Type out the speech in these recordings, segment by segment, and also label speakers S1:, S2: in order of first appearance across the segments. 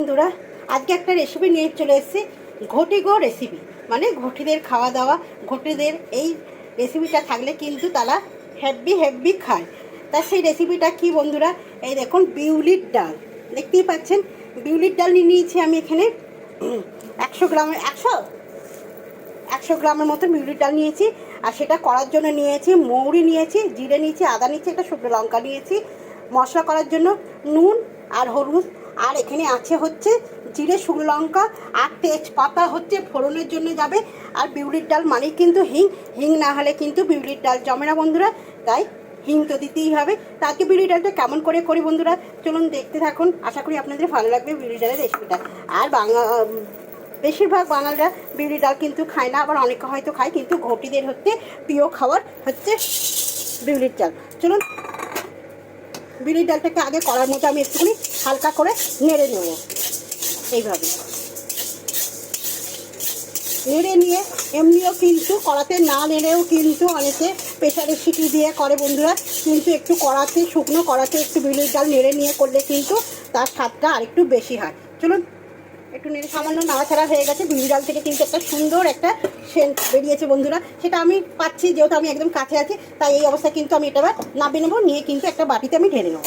S1: বন্ধুরা, আজকে একটা রেসিপি নিয়ে চলে এসেছি। ঘটি গো রেসিপি মানে ঘটিদের খাওয়া দাওয়া। ঘটিদের এই রেসিপিটা থাকলে কিন্তু তারা হেভি হেভি খায়। তা সেই রেসিপিটা কি বন্ধুরা? এই দেখুন, বিউলির ডাল। দেখতেই পাচ্ছেন, বিউলির ডাল নিয়ে নিয়েছি আমি এখানে। একশো গ্রামের একশো? একশো গ্রামের মতো বিউলির ডাল নিয়েছি। আর সেটা করার জন্য নিয়েছি, মৌরি নিয়েছি, জিরে নিয়েছি, আদা নিয়েছি, একটা শুকনো লঙ্কা নিয়েছি। মশলা করার জন্য নুন আর হলুদ আর এখানে আছে হচ্ছে জিরে, শুকনো লঙ্কা আর তেজপাতা হচ্ছে ফোড়নের জন্য যাবে। আর বিউলির ডাল মানেই কিন্তু হিং। হিং না হলে কিন্তু বিউলির ডাল জমে না বন্ধুরা। তাই হিং তো দিতেই হবে। তাকে বিউলির ডালটা কেমন করে করি বন্ধুরা? চলুন দেখতে থাকুন। আশা করি আপনাদের ভালো লাগবে বিউলির ডালের রেসিপিটা। আর বাংলা বেশিরভাগ বাঙালিরা বিউলি ডাল কিন্তু খায় না, আবার অনেকে হয়তো খায়, কিন্তু ঘটিদের হচ্ছে প্রিয় খাবার হচ্ছে বিউলির ডাল। চলুন, বিউলির ডালটাকে আগে করার মতো আমি একটুখানি হালকা করে নেড়ে নেব এইভাবে। নেড়ে নিয়ে এমনিও কিন্তু কড়াতে না নেড়েও কিন্তু অনেকে প্রেশারের সিটি দিয়ে করে বন্ধুরা, কিন্তু একটু কড়াতে শুকনো, কড়াতে একটু বিউলির ডাল নেড়ে নিয়ে করলে কিন্তু তার স্বাদটা আরেকটু বেশি হয়। চলুন, একটু নেড়ে সামান্য নাড়াচাড়া হয়ে গেছে বিউলি ডাল থেকে কিন্তু একটা সুন্দর একটা সেন্ট বেরিয়েছে বন্ধুরা। সেটা আমি পাচ্ছি, যেহেতু আমি একদম কাছে আছি, তাই এই অবস্থায় কিন্তু আমি এটা নামিয়ে নেব, নিয়ে কিন্তু একটা বাটিতে আমি ঢেলে নেব।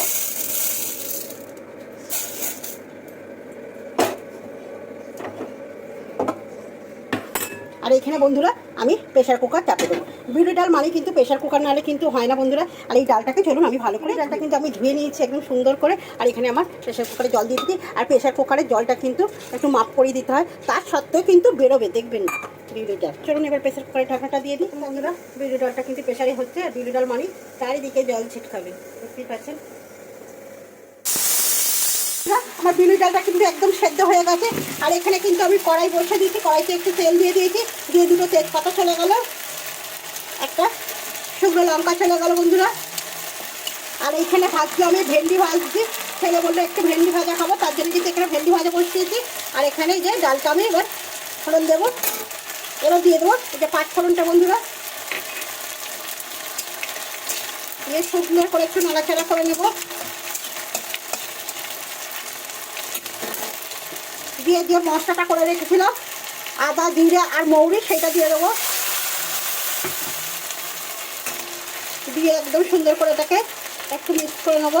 S1: আর এখানে বন্ধুরা আমি প্রেশার কুকার চাপে দেবো। বিউলি ডাল মানে কিন্তু প্রেশার কুকার নাহলে কিন্তু হয় না বন্ধুরা। আর এই ডালটাকে চলুন আমি ভালো করে ডালটা কিন্তু আমি ধুয়ে নিয়েছি একদম সুন্দর করে। আর এখানে আমার প্রেশার কুকারে জল দিয়ে দিচ্ছি। আর প্রেশার কুকারের জলটা কিন্তু একটু মাপ করে দিতে হয়। তার সত্ত্বেও কিন্তু বেরোবে, দেখবেন না। বিউলি ডাল। চলুন এবার প্রেশার কুকারে ঢাকাটা দিয়ে দিই। বন্ধুরা বিউলি ডালটা কিন্তু প্রেশারে হচ্ছে। আর বিউলি ডাল মানে চারিদিকে জল ছিটকাবে। বুঝতেই পারছেন আমার বিউলি ডালটা কিন্তু একদম সেদ্ধ হয়ে গেছে। আর এখানে কিন্তু আমি কড়াই বসে দিয়েছি, কড়াইতে একটু তেল দিয়ে দিয়েছি, দিয়ে দুটো তেজপাতা চলে গেল, একটা শুকনো লঙ্কা চলে গেল বন্ধুরা। আর এইখানে ভাজছি আমি ভেন্ডি ভাজছি, ছেলে বলল একটু ভেন্ডি ভাজা খাব, তার জন্য কিন্তু এখানে ভেন্ডি ভাজা বসিয়েছি। আর এখানে যে ডালটা আমি এবার ফোড়ন দেবো। এবার দিয়ে দেবো এই যে পাঁচ ফোড়নটা বন্ধুরা। দিয়ে শুকনো করে একটু নাড়াচাড়া করে নেব। দিয়ে যে মশলাটা করে রেখেছিলাম। আদা, জিরে আর মৌরি, সেটা দিয়ে দেবো। দিয়ে একদম সুন্দর করে এটাকে একটু মিক্স করে নেব।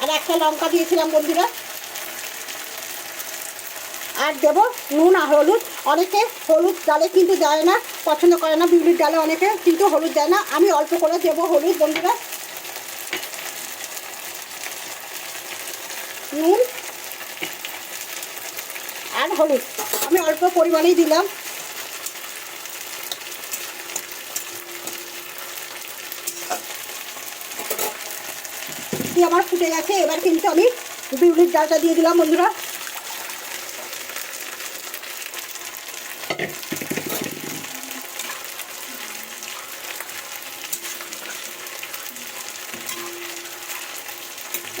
S1: আর একটা লঙ্কা দিয়েছিলাম বন্ধুরা। আর দেব নুন আর হলুদ। অনেকে হলুদ ডালে কিন্তু দেয় না, পছন্দ করে না, বিউলির ডালে অনেকে কিন্তু হলুদ দেয় না। আমি অল্প করে দেবো হলুদ বন্ধুরা। নুন আর হলুদ আমি অল্প পরিমাণেই দিলাম। আমার ফুটে গেছে? এবার কিন্তু আমি বিউলির ডালটা দিয়ে দিলাম, বন্ধুরা।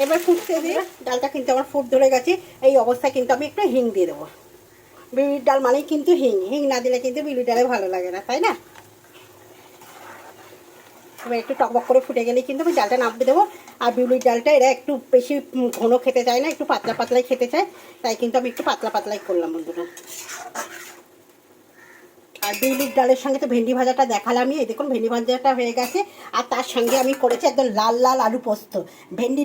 S1: এবার ফুটতে দিয়ে ডালটা কিন্তু আমার ফুট ধরে গেছে। এই অবস্থায় কিন্তু আমি একটু হিং দিয়ে দেবো। বিউলির ডাল মানেই কিন্তু হিং। হিং না দিলে কিন্তু বিউলির ডালে ভালো লাগে না, তাই না? এবার একটু টকবক করে ফুটে গেলে কিন্তু আমি ডালটা নামতে দেবো। আর বিউলির ডালটা এরা একটু বেশি ঘন খেতে চায় না, একটু পাতলা পাতলাই খেতে চায়, তাই কিন্তু আমি একটু পাতলা পাতলাই করলাম বন্ধুরা। আর বিউলির ডালের সঙ্গে তো ভেন্ডি ভাজাটা দেখালামই। এই দেখুন, ভেন্ডি ভাজাটা হয়ে গেছে। আর তার সঙ্গে আমি করেছি একদম লাল লাল আলু পোস্ত। ভেন্ডি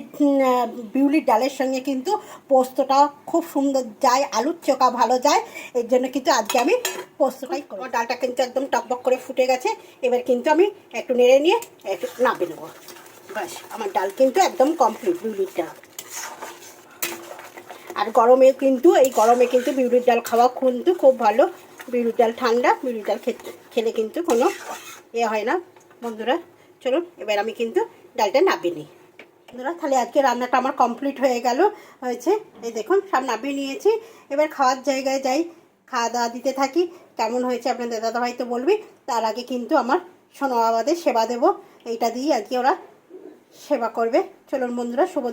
S1: বিউলির ডালের সঙ্গে কিন্তু পোস্তটা খুব সুন্দর যায়, আলুর চোকা ভালো যায়। এর জন্য কিন্তু আজকে আমি পোস্তটাই করব ডালটা কিন্তু একদম টকবক করে ফুটে গেছে। এবার কিন্তু আমি একটু নেড়ে নিয়ে একটু নাবে নেব। বাস আমার ডাল কিন্তু একদম কমপ্লিট বিউলির ডাল। আর গরমে কিন্তু, এই গরমে কিন্তু বিউলির ডাল খাওয়া কিন্তু খুব ভালো। বিউলির ডাল ঠান্ডা বিউলির ডাল খেলে কিন্তু কোনো এ হয় না। বন্ধুরা, চলুন, এবার আমি কিন্তু ডালটা নাবিয়ে নিই। বন্ধুরা, তাহলে আজকে রান্নাটা আমার কমপ্লিট হয়ে গেল, হয়েছে। এই দেখুন, সব নাবিয়ে নিয়েছি। এবার খাওয়ার জায়গায় যাই খাওয়া দাওয়া দিতে থাকি। কেমন হয়েছে আপনাদের দাদাভাই তো বলবি। তার আগে কিন্তু আমার সোনো বাবাদের সেবা দেবো। এইটা দিয়ে আজকে ওরা সেবা করবে। চলুন, বন্ধুরা, শুভ